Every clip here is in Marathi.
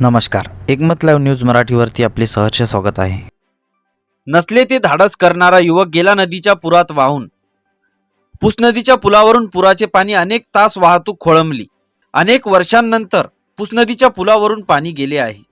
नमस्कार. एकमत लाईव्ह न्यूज मराठीवरती आपले सहर्ष स्वागत आहे. नसले ते धाडस करणारा युवक गेला नदीच्या पुरात वाहून. पुस नदीच्या पुलावरून पुराचे पाणी अनेक तास वाहतूक खोळंबली. अनेक वर्षांनंतर पुस नदीच्या पुलावरून पाणी गेले आहे.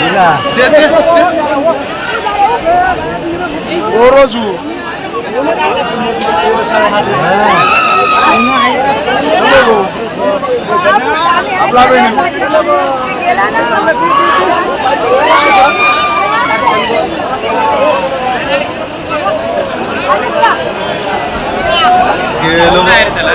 ಇಲ್ಲ গরজু। চলে গো। না